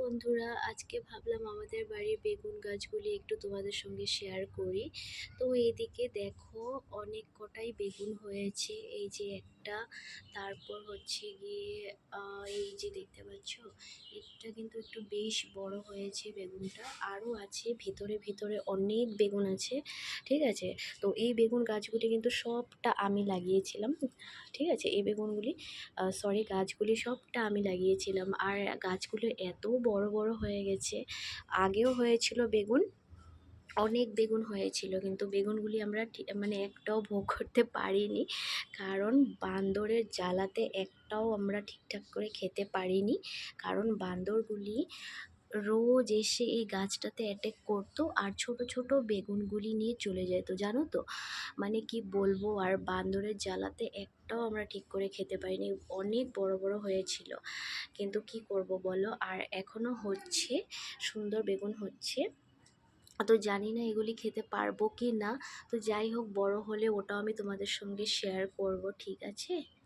বন্ধুরা, আজকে ভাবলাম আমাদের বাড়ির বেগুন গাছগুলি একটু তোমাদের সঙ্গে শেয়ার করি। তো এইদিকে দেখো, অনেক কটাই বেগুন হয়েছে। এই যে একটা, তারপর হচ্ছে গিয়ে এই যে দেখতে পাচ্ছ, এটা কিন্তু একটু বেশ বড় হয়েছে বেগুনটা। আরও আছে, ভিতরে ভিতরে অনেক বেগুন আছে, ঠিক আছে? তো এই বেগুন গাছগুলি কিন্তু সবটা আমি লাগিয়েছিলাম, ঠিক আছে? এই বেগুনগুলি সরি গাছগুলি সবটা আমি লাগিয়েছিলাম। আর গাছগুলো এত বড় বড় হয়ে গেছে। আগেও হয়েছিল বেগুন, অনেক বেগুন হয়েছিল, কিন্তু বেগুনগুলি আমরা মানে একটাও ভোগ করতে পারিনি, কারণ বান্দরের জ্বালাতে একটাও আমরা ঠিকঠাক করে খেতে পারিনি, কারণ বান্দরগুলি রোজ এসে এই গাছটাতে অ্যাটাক করতো আর ছোট ছোট বেগুনগুলি নিয়ে চলে যেত, জানো তো? মানে কি বলব? আর বান্দরের জ্বালাতে একটাও আমরা ঠিক করে খেতে পারিনি, অনেক বড় বড় হয়েছিল। কিন্তু কি করব বলো? আর এখনও হচ্ছে, সুন্দর বেগুন হচ্ছে। তো জানি না এগুলি খেতে পারব কি না তো যাই হোক, বড় হলে ওটাও আমি তোমাদের সঙ্গে শেয়ার করব, ঠিক আছে?